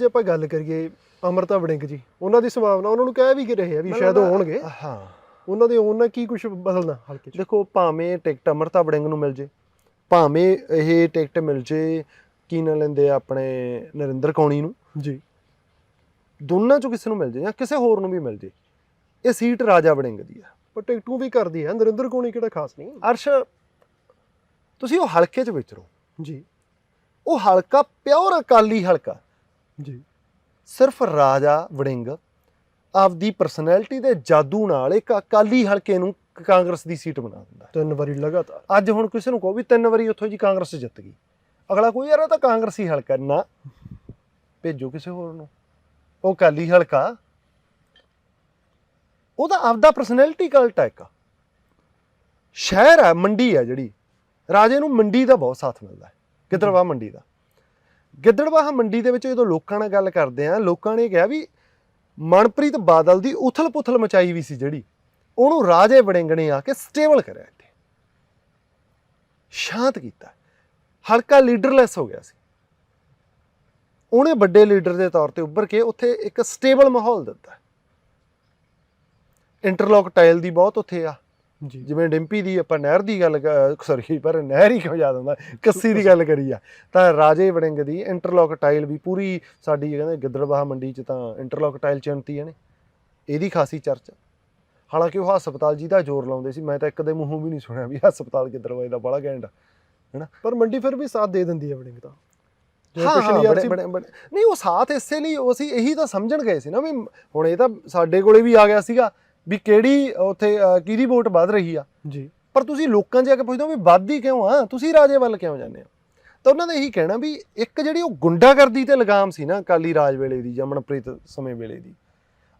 ਜੇ ਆਪਾਂ ਗੱਲ ਕਰੀਏ ਅਮਰਤਾ ਵੜਿੰਗ ਜੀ ਉਹਨਾਂ ਦੀ ਸੰਭਾਵਨਾ ਉਹਨਾਂ ਨੂੰ ਕਹਿ ਵੀ ਕਿ ਰਹੇ ਆ ਵੀ ਸ਼ਾਇਦ ਹੋਣਗੇ। ਹਾਂ। ਉਹਨਾਂ ਦੇ ਉਹਨਾਂ ਕੀ ਕੁਝ ਬਦਲਣਾ ਹਲਕੇ 'ਚ? ਦੇਖੋ ਭਾਵੇਂ ਟਿਕਟ ਅਮਰਤਾ ਵੜਿੰਗ ਨੂੰ ਮਿਲ ਜੇ ਭਾਵੇਂ ਇਹ ਟਿਕਟ ਮਿਲ ਜੇ ਕੀ ਨਾ ਲੈਂਦੇ ਆਪਣੇ ਨਰਿੰਦਰ ਕੌਣੀ ਨੂੰ। ਜੀ। ਦੋਨਾਂ ਚੋਂ ਕਿਸੇ ਨੂੰ ਮਿਲ ਜੇ ਜਾਂ ਕਿਸੇ ਹੋਰ ਨੂੰ ਵੀ ਮਿਲ ਜੇ ਇਹ ਸੀਟ ਰਾਜਾ ਵੜਿੰਗ ਦੀ ਆ। ਪਰ ਟਿਕਟੂ ਵੀ ਕਰਦੀ ਹੈ ਨਰਿੰਦਰ ਕੋਣੀ ਕਿਹੜਾ ਖਾਸ ਨਹੀਂ? ਅਰਸ਼ ਤੁਸੀਂ ਉਹ ਹਲਕੇ 'ਚ ਵਿਚਰੋ ਜੀ। ਉਹ ਹਲਕਾ ਪਿਓਰ ਅਕਾਲੀ ਹਲਕਾ। ਜੀ। ਸਿਰਫ ਰਾਜਾ ਵੜਿੰਗ ਆਪਦੀ ਪਰਸਨੈਲਿਟੀ ਦੇ ਜਾਦੂ ਨਾਲ ਇੱਕ ਅਕਾਲੀ ਹਲਕੇ ਨੂੰ ਕਾਂਗਰਸ ਦੀ ਸੀਟ ਬਣਾ ਦਿੰਦਾ। ਤਿੰਨ ਵਾਰੀ ਲਗਾਤਾਰ। ਅੱਜ ਹੁਣ ਕਿਸੇ ਨੂੰ ਕਹੋ ਵੀ ਤਿੰਨ ਵਾਰੀ ਉੱਥੋਂ ਜੀ ਕਾਂਗਰਸ ਜਿੱਤ ਗਈ। ਅਗਲਾ ਕੋਈ ਯਾਰ ਇਹ ਤਾਂ ਕਾਂਗਰਸੀ ਹਲਕਾ ਨਾ ਭੇਜੋ ਕਿਸੇ ਹੋਰ ਨੂੰ। ਉਹ ਅਕਾਲੀ ਹਲਕਾ ਉਹਦਾ ਆਪਦਾ ਪਰਸਨੈਲਿਟੀ ਕਲਟ ਹੈ ਇੱਕ। ਸ਼ਹਿਰ ਹੈ ਮੰਡੀ ਹੈ ਜਿਹੜੀ। ਰਾਜੇ ਨੂੰ ਮੰਡੀ ਦਾ ਬਹੁਤ ਸਾਥ ਮਿਲਦਾ ਹੈ। ਗਿੱਦੜਵਾਹ ਮੰਡੀ ਦਾ? ਗਿੱਦੜਵਾਹ ਮੰਡੀ ਦੇ ਵਿੱਚ ਜਦੋਂ ਲੋਕਾਂ ਨਾਲ ਗੱਲ ਕਰਦੇ ਆ, ਲੋਕਾਂ ਨੇ ਕਿਹਾ ਵੀ ਮਨਪ੍ਰੀਤ ਬਾਦਲ ਦੀ ਉਥਲ-ਪੁਥਲ ਮਚਾਈ ਵੀ ਸੀ ਜਿਹੜੀ, ਉਹਨੂੰ ਰਾਜੇ ਵੜਿੰਗਣੇ ਆ ਕੇ ਸਟੇਬਲ ਕਰਿਆ ਇੱਥੇ। ਸ਼ਾਂਤ ਕੀਤਾ। ਹਲਕਾ ਲੀਡਰਲੈਸ ਹੋ ਗਿਆ ਸੀ। ਉਹਨੇ ਵੱਡੇ ਲੀਡਰ ਦੇ ਤੌਰ ਤੇ ਉੱਭਰ ਕੇ ਉੱਥੇ ਇੱਕ ਸਟੇਬਲ ਮਾਹੌਲ ਦਿੱਤਾ। ਇੰਟਰਲੌਕ ਟਾਇਲ ਦੀ ਬਹੁਤ ਉੱਥੇ ਆ। ਜਿਵੇਂ ਡਿੰਪੀ ਦੀ ਆਪਾਂ ਨਹਿਰ ਦੀ ਗੱਲ ਸੌਰੀ ਪਰ ਨਹਿਰ ਹੀ ਕਿਉਂ ਯਾਦ ਆਉਂਦਾ? ਕੱਸੀ ਦੀ ਗੱਲ ਕਰੀ ਆ ਤਾਂ ਰਾਜੇ ਵੜਿੰਗ ਦੀ ਇੰਟਰਲੌਕ ਟਾਇਲ ਵੀ ਪੂਰੀ ਸਾਡੀ ਕਹਿੰਦੇ ਗਿੱਦੜਬਾਹਾ ਮੰਡੀ 'ਚ ਤਾਂ ਇੰਟਰਲੌਕ ਟਾਇਲ ਚਿੰਤੀ ਹੈ ਨੇ। ਇਹਦੀ ਖਾਸੀ ਚਰਚਾ। ਹਾਲਾਂਕਿ ਉਹ ਹਸਪਤਾਲ ਜੀ ਦਾ ਜ਼ੋਰ ਲਾਉਂਦੇ ਸੀ ਮੈਂ ਤਾਂ ਇੱਕ ਦੇ ਮੂੰਹੋਂ ਵੀ ਨਹੀਂ ਸੁਣਿਆ ਵੀ ਹਸਪਤਾਲ ਗਿੱਦੜਬਾਹੇ ਦਾ ਬੜਾ ਘੈਂਟ ਆ। ਪਰ ਮੰਡੀ ਫਿਰ ਵੀ ਸਾਥ ਦੇ ਦਿੰਦੀ ਹੈ ਵੜਿੰਗ ਤਾਂ। ਸੀ ਬੜੇ ਨਹੀਂ ਉਹ ਸਾਥ ਇਸੇ ਲਈ ਉਹ ਅਸੀਂ ਇਹੀ ਤਾਂ ਸਮਝਣ ਗਏ ਸੀ ਨਾ ਵੀ ਹੁਣ ਇਹ ਤਾਂ ਸਾਡੇ ਕੋਲੇ ਵੀ ਆ ਗਿਆ ਸੀਗਾ। ਵੀ ਕਿਹੜੀ ਉੱਥੇ ਕਿਹਦੀ ਵੋਟ ਵੱਧ ਰਹੀ ਆ? ਜੀ। ਪਰ ਤੁਸੀਂ ਲੋਕਾਂ 'ਚ ਜਾ ਕੇ ਪੁੱਛਦੇ ਹੋ ਵੀ ਵੱਧਦੀ ਕਿਉਂ ਆ? ਤੁਸੀਂ ਰਾਜੇ ਵੱਲ ਕਿਉਂ ਜਾਂਦੇ ਹੋ? ਤਾਂ ਉਹਨਾਂ ਦਾ ਇਹੀ ਕਹਿਣਾ ਵੀ ਇੱਕ ਜਿਹੜੀ ਉਹ ਗੁੰਡਾਗਰਦੀ ਤੇ ਲਗਾਮ ਸੀ ਨਾ ਅਕਾਲੀ ਰਾਜ ਵੇਲੇ ਦੀ ਜਾਂ ਮਨਪ੍ਰੀਤ ਸਮੇਂ ਵੇਲੇ ਦੀ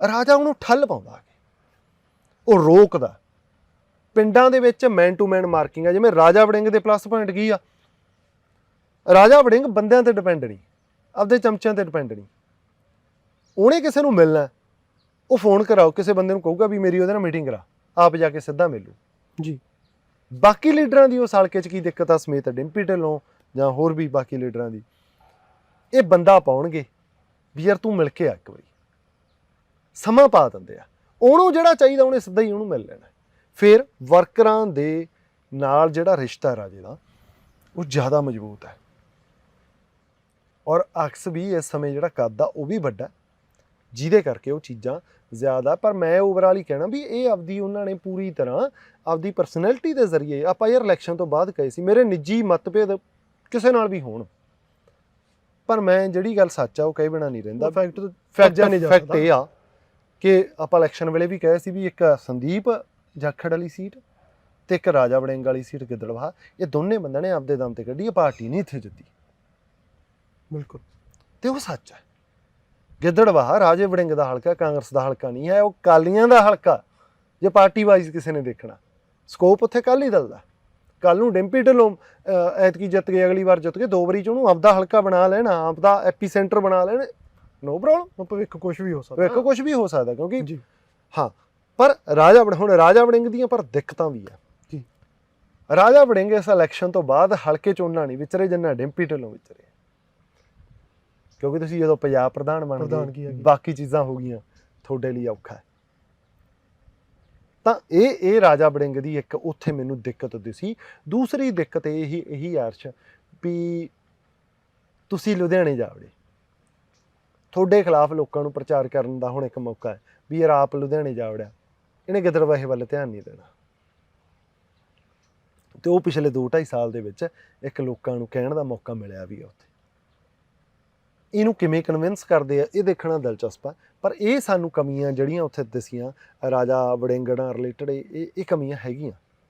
ਰਾਜਾ ਉਹਨੂੰ ਠੱਲ ਪਾਉਂਦਾ ਆ ਕੇ। ਉਹ ਰੋਕਦਾ। ਪਿੰਡਾਂ ਦੇ ਵਿੱਚ ਮੈਨ ਟੂ ਮੈਨ ਮਾਰਕਿੰਗ ਆ ਜਿਵੇਂ ਰਾਜਾ ਵੜਿੰਗ ਦੇ ਪਲੱਸ ਪੁਆਇੰਟ ਕੀ ਆ? ਰਾਜਾ ਵੜਿੰਗ ਬੰਦਿਆਂ ਤੇ ਡਿਪੈਂਡ ਨਹੀਂ ਆਪਦੇ ਚਮਚਿਆਂ ਤੇ ਡਿਪੈਂਡ ਨਹੀਂ। ਉਹਨੇ ਕਿਸੇ ਨੂੰ ਮਿਲਣਾ। ਉਹ ਫੋਨ ਕਰਾਓ ਕਿਸੇ ਬੰਦੇ ਨੂੰ ਕਹੂਗਾ ਵੀ ਮੇਰੀ ਉਹਦੇ ਨਾਲ ਮੀਟਿੰਗ ਕਰਾ ਆਪ ਜਾ ਕੇ ਸਿੱਧਾ ਮਿਲੂ ਜੀ। ਬਾਕੀ ਲੀਡਰਾਂ ਦੀ ਉਸ ਹਲਕੇ 'ਚ ਕੀ ਦਿੱਕਤ ਆ ਸਮੇਤ ਡਿੰਪੀ ਢਿੱਲੋਂ ਜਾਂ ਹੋਰ ਵੀ ਬਾਕੀ ਲੀਡਰਾਂ ਦੀ। ਇਹ ਬੰਦਾ ਪਾਉਣਗੇ ਵੀ ਯਾਰ ਤੂੰ ਮਿਲ ਕੇ ਆ ਇੱਕ ਵਾਰੀ। ਸਮਾਂ ਪਾ ਦਿੰਦੇ ਆ। ਉਹਨੂੰ ਜਿਹੜਾ ਚਾਹੀਦਾ ਉਹਨੇ ਸਿੱਧਾ ਹੀ ਉਹਨੂੰ ਮਿਲ ਲੈਣਾ। ਫਿਰ ਵਰਕਰਾਂ ਦੇ ਨਾਲ ਜਿਹੜਾ ਰਿਸ਼ਤਾ ਰਾਜੇ ਦਾ ਉਹ ਜ਼ਿਆਦਾ ਮਜ਼ਬੂਤ ਹੈ। ਔਰ ਅਕਸ ਵੀ ਇਸ ਸਮੇਂ ਜਿਹੜਾ ਕੱਦ ਆ ਉਹ ਵੀ ਵੱਡਾ ਜਿਹਦੇ ਕਰਕੇ ਉਹ ਚੀਜ਼ਾਂ ਜ਼ਿਆਦਾ ਪਰ ਮੈਂ ਓਵਰਆਲ ਹੀ ਕਹਿਣਾ ਵੀ ਇਹ ਆਪਦੀ ਉਹਨਾਂ ਨੇ ਪੂਰੀ ਤਰ੍ਹਾਂ ਆਪਦੀ ਪਰਸਨੈਲਿਟੀ ਦੇ ਜ਼ਰੀਏ ਆਪਾਂ ਯਾਰ ਇਲੈਕਸ਼ਨ ਤੋਂ ਬਾਅਦ ਕਹੇ ਸੀ ਮੇਰੇ ਨਿੱਜੀ ਮਤਭੇਦ ਕਿਸੇ ਨਾਲ ਵੀ ਹੋਣ। ਪਰ ਮੈਂ ਜਿਹੜੀ ਗੱਲ ਸੱਚ ਆ ਉਹ ਕਹੇ ਬਿਨਾ ਨਹੀਂ ਰਹਿੰਦਾ। ਫੈਕਟ ਫੈਕਟ ਨਹੀਂ ਜਾ ਫੈਕਟ। ਇਹ ਆ ਕਿ ਆਪਾਂ ਇਲੈਕਸ਼ਨ ਵੇਲੇ ਵੀ ਕਹੇ ਸੀ ਵੀ ਇੱਕ ਸੰਦੀਪ ਜਾਖੜ ਵਾਲੀ ਸੀਟ ਤੇ ਇੱਕ ਰਾਜਾ ਵੜਿੰਗ ਵਾਲੀ ਸੀਟ ਗਿੱਦੜਵਾਹ ਇਹ ਦੋਨੇ ਬੰਦਿਆਂ ਨੇ ਆਪਦੇ ਦਮ ਤੇ ਕੱਢੀ ਇਹ ਪਾਰਟੀ ਨਹੀਂ ਇੱਥੇ ਜਿੱਤੀ। ਬਿਲਕੁਲ। ਤੇ ਉਹ ਸੱਚ ਹੈ ਗਿੱਦੜਵਾਹ ਰਾਜੇ ਵੜਿੰਗ ਦਾ ਹਲਕਾ ਕਾਂਗਰਸ ਦਾ ਹਲਕਾ ਨਹੀਂ ਹੈ ਉਹ ਕਾਲੀਆਂ ਦਾ ਹਲਕਾ ਜੇ ਪਾਰਟੀ ਵਾਈਜ਼ ਕਿਸੇ ਨੇ ਦੇਖਣਾ। ਸਕੋਪ ਉੱਥੇ ਕੱਲ ਦਲ ਦਾ। ਕੱਲ ਨੂੰ ਡਿੰਪੀ ਢਿੱਲੋਂ ਐਤਕੀ ਜਿੱਤ ਗਏ ਅਗਲੀ ਵਾਰ ਜਿੱਤ ਗਏ ਦੋ ਵਾਰੀ ਚ ਉਹਨੂੰ ਆਪਦਾ ਹਲਕਾ ਬਣਾ ਲੈਣਾ ਆਪਦਾ ਐਪੀ ਸੈਂਟਰ ਬਣਾ ਲੈਣ ਨੋ ਪ੍ਰੋਬਲਮ ਭਵਿੱਖ ਕੁਝ ਵੀ ਹੋ ਸਕਦਾ। ਵੇਖੋ ਕੁਝ ਵੀ ਹੋ ਸਕਦਾ ਕਿਉਂਕਿ ਜੀ। ਹਾਂ ਪਰ ਰਾਜਾ ਵੜ ਹੁਣ ਰਾਜਾ ਵੜਿੰਗ ਦੀਆਂ ਪਰ ਦਿੱਕਤਾਂ ਵੀ ਆ। ਜੀ। ਰਾਜਾ ਵੜਿੰਗ ਇਸ ਇਲੈਕਸ਼ਨ ਤੋਂ ਬਾਅਦ ਹਲਕੇ ਚੋਣਾਂ ਨਹੀਂ ਵਿਚਰੇ ਜਿੰਨਾ ਡਿੰਪੀ ਢਿੱਲੋਂ ਵਿਚਰੇ ਕਿਉਂਕਿ ਤੁਸੀਂ ਜਦੋਂ ਪੰਜਾਬ ਪ੍ਰਧਾਨ ਬਣ ਗਏ। ਬਾਕੀ ਚੀਜ਼ਾਂ ਹੋ ਗਈਆਂ ਤੁਹਾਡੇ ਲਈ ਔਖਾ ਹੈ। ਤਾਂ ਇਹ ਇਹ ਰਾਜਾ ਵੜਿੰਗ ਦੀ ਇੱਕ ਉੱਥੇ ਮੈਨੂੰ ਦਿੱਕਤ ਦਿਸੀ। ਦੂਸਰੀ ਦਿੱਕਤ ਇਹ ਹੀ ਇਹੀ ਅਰਸ਼ ਵੀ ਤੁਸੀਂ ਲੁਧਿਆਣੇ ਜਾਵੜੇ ਤੁਹਾਡੇ ਖਿਲਾਫ ਲੋਕਾਂ ਨੂੰ ਪ੍ਰਚਾਰ ਕਰਨ ਦਾ ਹੁਣ ਇੱਕ ਮੌਕਾ ਹੈ ਵੀ ਯਾਰ ਆਪ ਲੁਧਿਆਣੇ ਜਾ ਵੜਿਆ। ਇਹਨੇ ਗਿੱਦੜਵਾਹੇ ਵੱਲ ਧਿਆਨ ਨਹੀਂ ਦੇਣਾ। ਤੇ ਉਹ ਪਿਛਲੇ 2.5 ਸਾਲ ਦੇ ਵਿੱਚ ਇੱਕ ਲੋਕਾਂ ਨੂੰ ਕਹਿਣ ਦਾ ਮੌਕਾ ਮਿਲਿਆ ਵੀ ਉੱਥੇ। ਇਹਨੂੰ ਕਿਵੇਂ ਕਨਵਿੰਸ ਕਰਦੇ ਆ, ਇਹ ਦੇਖਣਾ ਦਿਲਚਸਪ ਆ। ਪਰ ਇਹ ਸਾਨੂੰ ਕਮੀਆਂ ਜਿਹੜੀਆਂ ਉੱਥੇ ਦਸੀਆਂ, ਰਾਜਾ ਵੜਿੰਗੜਾਂ ਨਾਲ ਰਿਲੇਟਡ ਇਹ ਇਹ ਕਮੀਆਂ ਹੈਗੀਆਂ।